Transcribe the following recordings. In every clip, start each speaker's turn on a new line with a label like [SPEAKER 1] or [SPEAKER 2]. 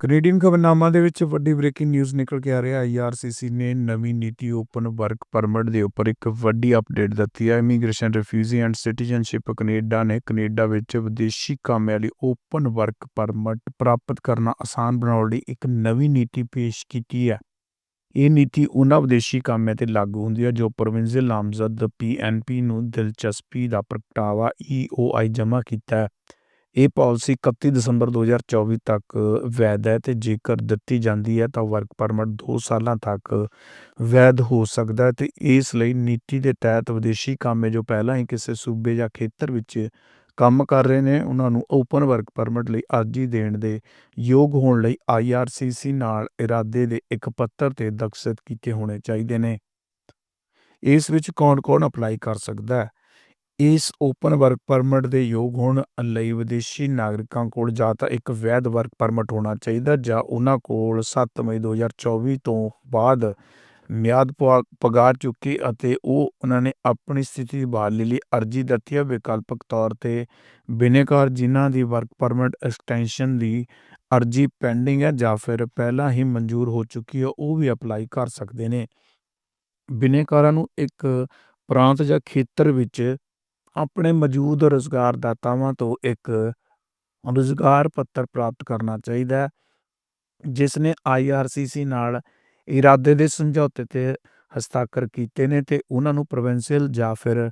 [SPEAKER 1] Canadian ਖਬਰਨਾਮਾ ਦੇ ਵਿੱਚ ਵੱਡੀ ਬ੍ਰੇਕਿੰਗ ਨਿਊਜ਼ ਨਿਕਲ ਕੇ ਆ ਰਿਹਾ। ਹੈ ਆਈਆਰਸੀਸੀ ਨੇ ਨਵੀਂ ਨੀਤੀ ਓਪਨ ਵਰਕ ਪਰਮਿਟ ਦੇ ਉੱਪਰ ਇੱਕ ਵੱਡੀ ਅਪਡੇਟ ਦਿੱਤੀ ਹੈ। Immigration refugee and citizenship Canada ਨੇ ਕੈਨੇਡਾ ਵਿੱਚ ਵਿਦੇਸ਼ੀ ਕਾਮਿਆਂ ਲਈ ਓਪਨ ਵਰਕ ਪਰਮਿਟ ਪ੍ਰਾਪਤ ਕਰਨਾ ਆਸਾਨ ਬਣਾਉਣ ਲਈ ਇੱਕ ਨਵੀਂ ਨੀਤੀ ਪੇਸ਼ ਕੀਤੀ ਹੈ। ਇਹ ਨੀਤੀ ਉਹਨਾਂ ਵਿਦੇਸ਼ੀ ਕਾਮਿਆਂ ਤੇ ਲਾਗੂ ਹੁੰਦੀ ਹੈ ਜੋ ਪ੍ਰੋਵਿੰਸ਼ੀਅਲ ਨਾਮਜ਼ਦ ਪੀਐਨਪੀ ਨੂੰ ਦਿਲਚਸਪੀ ਦਾ ਪ੍ਰਗਟਾਵਾ ਈਓਆਈ ਜਮ੍ਹਾਂ ਕੀਤਾ ਹੈ। ਇਹ ਪਾਲਿਸੀ 31 ਦਸੰਬਰ 2024 ਤੱਕ ਵੈਧ ਹੈ ਤੇ ਜੇਕਰ ਦਿੱਤੀ ਜਾਂਦੀ ਹੈ ਤਾਂ ਵਰਕ ਪਰਮਿਟ 2 ਸਾਲਾਂ ਤੱਕ ਵੈਧ ਹੋ ਸਕਦਾ ਹੈ ਤੇ ਇਸ ਲਈ ਨੀਤੀ ਦੇ ਤਹਿਤ ਵਿਦੇਸ਼ੀ ਕਾਮੇ ਜੋ ਪਹਿਲਾਂ ਹੀ ਕਿਸੇ ਸੂਬੇ ਜਾਂ ਖੇਤਰ ਵਿੱਚ ਕੰਮ ਕਰ ਰਹੇ ਨੇ, ਉਹਨਾਂ ਨੂੰ ਓਪਨ ਵਰਕ ਪਰਮਿਟ ਲਈ ਅਰਜ਼ੀ ਦੇਣ ਦੇ ਯੋਗ ਹੋਣ ਲਈ ਆਈਆਰਸੀਸੀ ਨਾਲ ਇਰਾਦੇ ਦੇ ਇੱਕ ਪੱਤਰ ਤੇ ਦਸਤਖਤ ਕੀਤੇ ਹੋਣੇ ਚਾਹੀਦੇ ਨੇ। ਇਸ ਵਿੱਚ ਕੌਣ-ਕੌਣ ਅਪਲਾਈ ਕਰ ਸਕਦਾ ਹੈ? ਇਸ ਓਪਨ ਵਰਕ ਪਰਮਿਟ ਦੇ ਯੋਗ ਹੋਣ ਲਈ ਵਿਦੇਸ਼ੀ ਨਾਗਰਿਕਾਂ ਕੋਲ ਜਾਂ ਤਾਂ ਇੱਕ ਵੈਧ ਵਰਕ ਪਰਮਿਟ ਹੋਣਾ ਚਾਹੀਦਾ ਜਾਂ ਉਹਨਾਂ ਕੋਲ 7 ਮਈ 2024 ਤੋਂ ਬਾਅਦ ਮਿਆਦ ਪੁਆ- ਪਗਾਰ ਚੁੱਕੀ ਅਤੇ ਉਹ ਉਹਨਾਂ ਨੇ ਆਪਣੀ ਸਥਿਤੀ ਦੀ ਬਹਾਲੀ ਲਈ ਅਰਜ਼ੀ ਦਿੱਤੀ ਹੈ ਵਿਕਲਪਕ ਤੌਰ ਤੇ ਬਿਨੇਕਾਰ ਜਿਨ੍ਹਾਂ ਦੀ ਵਰਕ ਪਰਮਿਟ ਐਕਸਟੈਂਸ਼ਨ ਦੀ ਅਰਜ਼ੀ ਪੈਂਡਿੰਗ ਹੈ ਜਾਂ ਫਿਰ ਪਹਿਲਾਂ ਹੀ ਮਨਜ਼ੂਰ ਹੋ ਚੁੱਕੀ ਹੈ, ਉਹ ਵੀ ਅਪਲਾਈ ਕਰ ਸਕਦੇ ਨੇ। ਬਿਨੇਕਾਰਾਂ ਨੂੰ ਇੱਕ ਪ੍ਰਾਂਤ ਜਾਂ ਖੇਤਰ ਵਿੱਚ ਆਪਣੇ ਮੌਜੂਦ ਰੁਜ਼ਗਾਰਦਾਤਾਵਾਂ ਤੋਂ ਇੱਕ ਰੁਜ਼ਗਾਰ ਪੱਤਰ ਪ੍ਰਾਪਤ ਕਰਨਾ ਚਾਹੀਦਾ ਹੈ, ਜਿਸ ਨੇ ਆਈਆਰਸੀਸੀ ਨਾਲ ਇਰਾਦੇ ਦੇ ਸਮਝੌਤੇ ਤੇ ਹਸਤਾਖਰ ਕੀਤੇ ਨੇ ਤੇ ਉਹਨਾਂ ਨੂੰ ਪ੍ਰੋਵਿੰਸ਼ੀਅਲ ਜਾਂ ਫਿਰ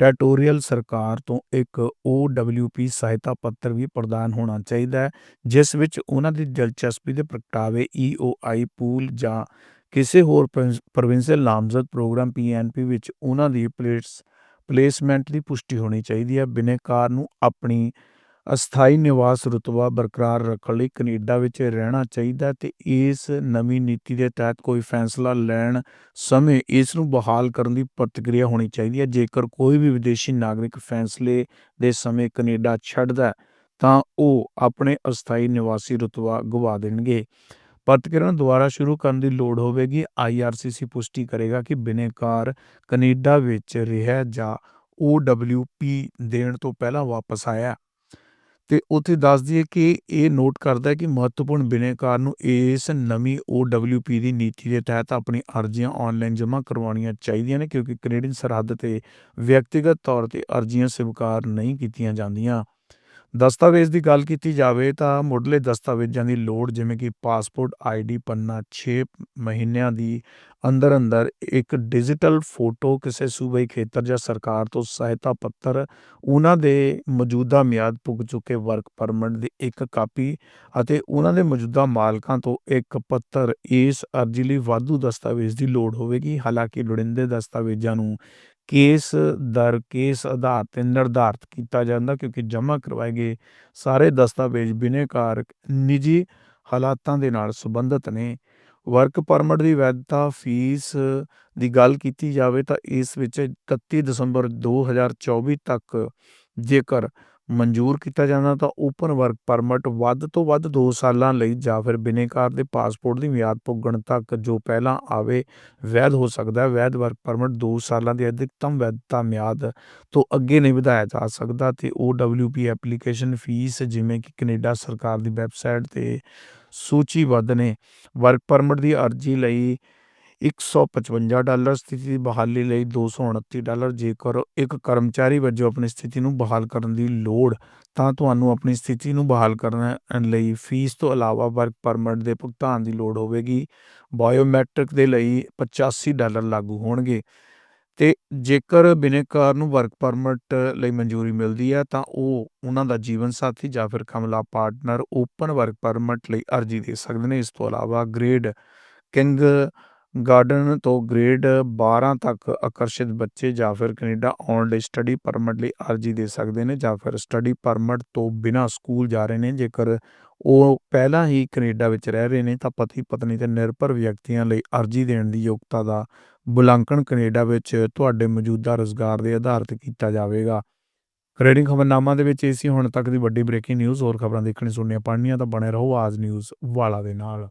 [SPEAKER 1] ਟੈਰੀਟੋਰੀਅਲ ਸਰਕਾਰ ਤੋਂ ਇੱਕ OWP ਸਹਾਇਤਾ ਪੱਤਰ ਵੀ ਪ੍ਰਦਾਨ ਹੋਣਾ ਚਾਹੀਦਾ ਹੈ, ਜਿਸ ਵਿੱਚ ਉਹਨਾਂ ਦੀ ਦਿਲਚਸਪੀ ਦੇ ਪ੍ਰਗਟਾਵੇ EOI ਪੂਲ ਜਾਂ ਕਿਸੇ ਹੋਰ ਪ੍ਰੋਵਿੰਸ਼ੀਅਲ ਨਾਮਜ਼ਦ ਪ੍ਰੋਗਰਾਮ PNP ਵਿੱਚ ਉਹਨਾਂ ਦੀ ਪਲੇਟਸ ਪਲੇਸਮੈਂਟ ਦੀ ਪੁਸ਼ਟੀ ਹੋਣੀ ਚਾਹੀਦੀ ਹੈ। ਬਿਨੇਕਾਰ ਨੂੰ ਆਪਣੀ ਅਸਥਾਈ ਨਿਵਾਸ ਰੁਤਬਾ ਬਰਕਰਾਰ ਰੱਖਣ ਲਈ ਕੈਨੇਡਾ ਵਿੱਚ ਰਹਿਣਾ ਚਾਹੀਦਾ ਹੈ ਤੇ ਇਸ ਨਵੀਂ ਨੀਤੀ ਦੇ ਤਹਿਤ ਕੋਈ ਫੈਸਲਾ ਲੈਣ ਸਮੇਂ ਇਸ ਨੂੰ ਬਹਾਲ ਕਰਨ ਦੀ ਪ੍ਰਤੀਕਿਰਿਆ ਹੋਣੀ ਚਾਹੀਦੀ ਹੈ। ਜੇਕਰ ਕੋਈ ਵੀ ਵਿਦੇਸ਼ੀ ਨਾਗਰਿਕ ਫੈਸਲੇ ਦੇ ਸਮੇਂ ਕੈਨੇਡਾ ਛੱਡਦਾ ਤਾਂ ਉਹ ਆਪਣੇ ਅਸਥਾਈ ਨਿਵਾਸੀ ਰੁਤਬਾ ਗਵਾ ਦੇਣਗੇ। ਪ੍ਰਤੀਕਿਰਿਆ ਨੂੰ ਦੁਬਾਰਾ ਸ਼ੁਰੂ ਕਰਨ ਦੀ ਲੋੜ ਹੋਵੇਗੀ। ਆਈਆਰਸੀਸੀ ਪੁਸ਼ਟੀ ਕਰੇਗਾ ਕਿ ਬਿਨੇਕਾਰ ਕੈਨੇਡਾ ਵਿੱਚ ਰਿਹਾ ਜਾਂ OWP ਦੇਣ ਤੋਂ ਪਹਿਲਾਂ ਵਾਪਸ ਆਇਆ ਤੇ ਉੱਥੇ ਦੱਸ ਦਈਏ ਕਿ ਇਹ ਨੋਟ ਕਰਦਾ ਹੈ ਕਿ ਮਹੱਤਵਪੂਰਨ ਬਿਨੇਕਾਰ ਨੂੰ ਇਸ ਨਵੀਂ OWP ਦੀ ਨੀਤੀ ਦੇ ਤਹਿਤ ਆਪਣੀ ਅਰਜ਼ੀਆਂ ਆਨਲਾਈਨ ਜਮ੍ਹਾਂ ਕਰਵਾਉਣੀਆਂ ਚਾਹੀਦੀਆਂ ਨੇ, ਕਿਉਂਕਿ ਕੈਨੇਡੀਅਨ ਸਰਹੱਦ ਤੇ ਵਿਅਕਤੀਗਤ ਤੌਰ ਤੇ ਅਰਜ਼ੀਆਂ ਸਵੀਕਾਰ ਨਹੀਂ ਕੀਤੀਆਂ ਜਾਂਦੀਆਂ। ਦਸਤਾਵੇਜ਼ ਦੀ ਗੱਲ ਕੀਤੀ ਜਾਵੇ ਤਾਂ ਮੁੱਢਲੇ ਦਸਤਾਵੇਜ਼ਾਂ ਦੀ ਲੋੜ ਜਿਵੇਂ ਕਿ ਪਾਸਪੋਰਟ ਆਈਡੀ ਪੰਨਾ 6 ਮਹੀਨਿਆਂ ਦੀ ਅੰਦਰ ਅੰਦਰ ਇੱਕ ਡਿਜੀਟਲ ਫੋਟੋ ਕਿਸੇ ਸੂਬਾਈ ਖੇਤਰ ਜਾਂ ਸਰਕਾਰ ਤੋਂ ਸਹਾਇਤਾ ਪੱਤਰ, ਉਹਨਾਂ ਦੇ ਮੌਜੂਦਾ ਮਿਆਦ ਪੁੱਗ ਚੁੱਕੇ ਵਰਕ ਪਰਮਿਟ ਦੀ ਇੱਕ ਕਾਪੀ ਅਤੇ ਉਹਨਾਂ ਦੇ ਮੌਜੂਦਾ ਮਾਲਕਾਂ ਤੋਂ ਇੱਕ ਪੱਤਰ। ਇਸ ਅਰਜ਼ੀ ਲਈ ਵਾਧੂ ਦਸਤਾਵੇਜ਼ ਦੀ ਲੋੜ ਹੋਵੇਗੀ। ਹਾਲਾਂਕਿ ਲੋੜੀਂਦੇ ਦਸਤਾਵੇਜ਼ਾਂ ਨੂੰ ਕੇਸ ਦਰ, ਕੇਸ ਆਧਾਰ ਤੇ ਨਿਰਧਾਰਤ ਕੀਤਾ ਜਾਂਦਾ ਕਿਉਂਕਿ ਜਮ੍ਹਾਂ ਕਰਵਾਏ ਗਏ ਸਾਰੇ ਦਸਤਾਵੇਜ਼ ਬਿਨੇਕਾਰ ਨਿੱਜੀ ਹਾਲਾਤਾਂ ਦੇ ਨਾਲ ਸੰਬੰਧਿਤ ਨੇ। ਵਰਕ ਪਰਮਿਟ ਦੀ ਵੈਧਤਾ ਫੀਸ ਦੀ ਗੱਲ ਕੀਤੀ ਜਾਵੇ ਤਾਂ ਇਸ ਵਿੱਚ 31 ਦਸੰਬਰ 2024 ਤੱਕ ਜੇਕਰ ਮਨਜ਼ੂਰ ਕੀਤਾ ਜਾਂਦਾ ਤਾਂ ਓਪਨ ਵਰਕ ਪਰਮਿਟ ਵੱਧ ਤੋਂ ਵੱਧ 2 ਸਾਲਾਂ ਲਈ ਜਾਂ ਫਿਰ ਬਿਨੇਕਾਰ ਦੇ ਪਾਸਪੋਰਟ ਦੀ ਮਿਆਦ ਪੁੱਗਣ ਤੱਕ ਜੋ ਪਹਿਲਾਂ ਆਵੇ, ਵੈਧ ਹੋ ਸਕਦਾ ਹੈ। ਵੈਧ ਵਰਕ ਪਰਮਿਟ 2 ਸਾਲਾਂ ਦੀ ਅਧਿਕਤਮ ਵੈਧਤਾ ਮਿਆਦ ਤੋਂ ਅੱਗੇ ਨਹੀਂ ਵਧਾਇਆ ਜਾ ਸਕਦਾ ਤੇ OWP ਐਪਲੀਕੇਸ਼ਨ ਫੀਸ ਜਿਵੇਂ ਕਿ ਕੈਨੇਡਾ ਸਰਕਾਰ ਦੀ ਵੈਬਸਾਈਟ ਤੇ ਸੂਚੀਬੱਧ ਨੇ। ਵਰਕ ਪਰਮਿਟ ਦੀ ਅਰਜ਼ੀ ਲਈ 155 ਡਾਲਰ ਸਥਿਤੀ ਦੀ ਬਹਾਲੀ ਲਈ 229 ਡਾਲਰ। ਜੇਕਰ ਇੱਕ ਕਰਮਚਾਰੀ ਵਜੋਂ ਆਪਣੀ ਸਥਿਤੀ ਨੂੰ ਬਹਾਲ ਕਰਨ ਦੀ ਲੋੜ, ਤਾਂ ਤੁਹਾਨੂੰ ਆਪਣੀ ਸਥਿਤੀ ਨੂੰ ਬਹਾਲ ਕਰਨ ਲਈ ਫੀਸ ਤੋਂ ਇਲਾਵਾ ਵਰਕ ਪਰਮਿਟ ਦੇ ਭੁਗਤਾਨ ਦੀ ਲੋੜ ਹੋਵੇਗੀ। ਬਾਇਓਮੈਟ੍ਰਿਕ ਦੇ ਲਈ 85 ਡਾਲਰ ਲਾਗੂ ਹੋਣਗੇ। ਤੇ ਜੇਕਰ ਬਿਨੇਕਾਰ ਨੂੰ ਵਰਕ ਪਰਮਿਟ ਲਈ ਮਨਜ਼ੂਰੀ ਮਿਲਦੀ ਹੈ, ਤਾਂ ਉਹ ਉਹਨਾਂ ਦਾ ਜੀਵਨ ਸਾਥੀ ਜਾਂ ਫਿਰ common law partner open work permit ਲਈ ਅਰਜ਼ੀ ਦੇ ਸਕਦੇ ਨੇ। ਇਸ ਤੋਂ ਇਲਾਵਾ ਗ੍ਰੇਡ ਕਿੰਗ ਗਾਰਡਨ ਤੋਂ ਗ੍ਰੇਡ 12 ਤੱਕ ਆਕਰਸ਼ਿਤ ਬੱਚੇ ਜਾਂ ਫਿਰ ਕੈਨੇਡਾ ਆਉਣ ਲਈ ਸਟੱਡੀ ਪਰਮਿਟ ਲਈ ਅਰਜ਼ੀ ਦੇ ਸਕਦੇ ਨੇ ਜਾਂ ਫਿਰ ਸਟੱਡੀ ਪਰਮਿਟ ਤੋਂ ਬਿਨਾਂ ਸਕੂਲ ਜਾ ਰਹੇ ਨੇ। ਜੇਕਰ ਉਹ ਪਹਿਲਾਂ ਹੀ ਕੈਨੇਡਾ ਵਿੱਚ ਰਹਿ ਰਹੇ ਨੇ, ਤਾਂ ਪਤੀ ਪਤਨੀ ਤੇ ਨਿਰਭਰ ਵਿਅਕਤੀਆਂ ਲਈ ਅਰਜ਼ੀ ਦੇਣ ਦੀ ਯੋਗਤਾ ਦਾ ਮੁਲਾਂਕਣ ਕੈਨੇਡਾ ਵਿੱਚ ਤੁਹਾਡੇ ਮੌਜੂਦਾ ਰੁਜ਼ਗਾਰ ਦੇ ਆਧਾਰ ਤੇ ਕੀਤਾ ਜਾਵੇਗਾ। ਕੈਨੇਡੀਅਨ ਖਬਰਨਾਮਾ ਦੇ ਵਿੱਚ ਇਹ ਸੀ, ਹੁਣ ਤੱਕ ਦੀ ਵੱਡੀ ਬ੍ਰੇਕਿੰਗ ਨਿਊਜ਼, ਹੋਰ ਖਬਰਾਂ ਦੇਖਣੀ ਸੁਣਨੀਆਂ ਪੜ੍ਹਨੀਆਂ ਤਾਂ ਬਣੇ ਰਹੋ ਆਜ ਨਿਊਜ਼ ਵਾਲਾ ਦੇ ਨਾਲ।